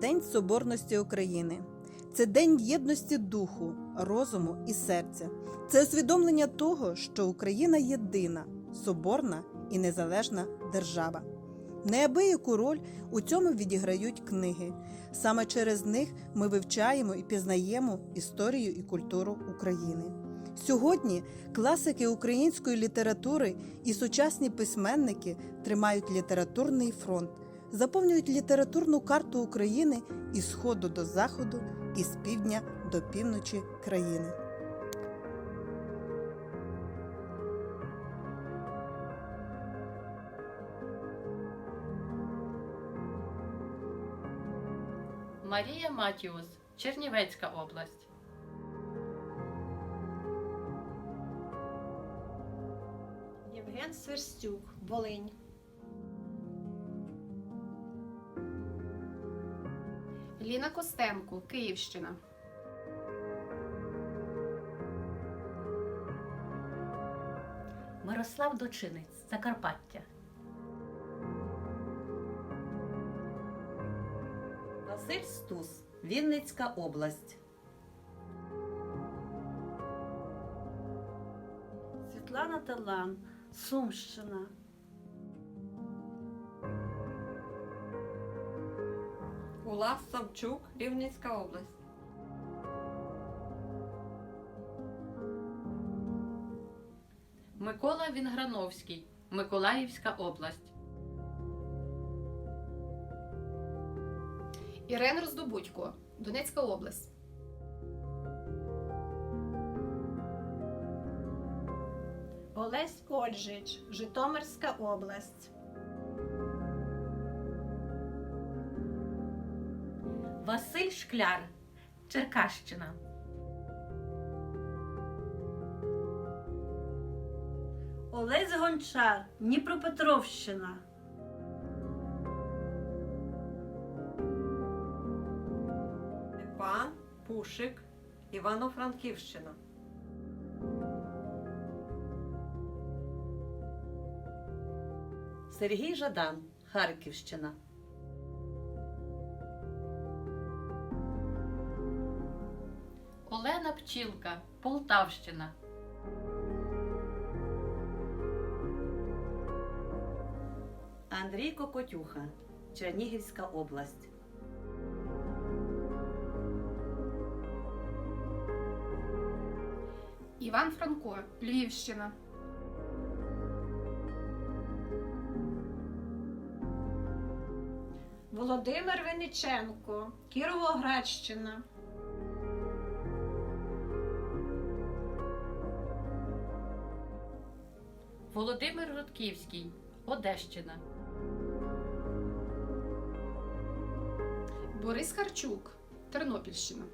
День Соборності України. Це день єдності духу, розуму і серця. Це усвідомлення того, що Україна єдина, соборна і незалежна держава. Неабияку роль у цьому відіграють книги. Саме через них ми вивчаємо і пізнаємо історію і культуру України. Сьогодні класики української літератури і сучасні письменники тримають літературний фронт, заповнюють літературну карту України із сходу до заходу, і з півдня до півночі країни. Марія Матіус, Чернівецька область. Євген Сверстюк, Волинь. Ліна Костенко, Київщина. Мирослав Дочинець, Закарпаття. Василь Стус, Вінницька область. Світлана Талан, Сумщина. Улас Савчук, Рівненська область. Микола Вінграновський, Миколаївська область. Ірен Роздобудько, Донецька область. Олесь Ольжич, Житомирська область. Василь Шкляр, Черкащина. Олесь Гончар, Дніпропетровщина. Степан Пушик, Івано-Франківщина. Сергій Жадан, Харківщина. Олена Пчілка, Полтавщина. Андрій Кокотюха, Чернігівська область. Іван Франко, Львівщина. Володимир Винниченко, Кіровоградщина. Володимир Рудківський, Одещина. Борис Харчук, Тернопільщина.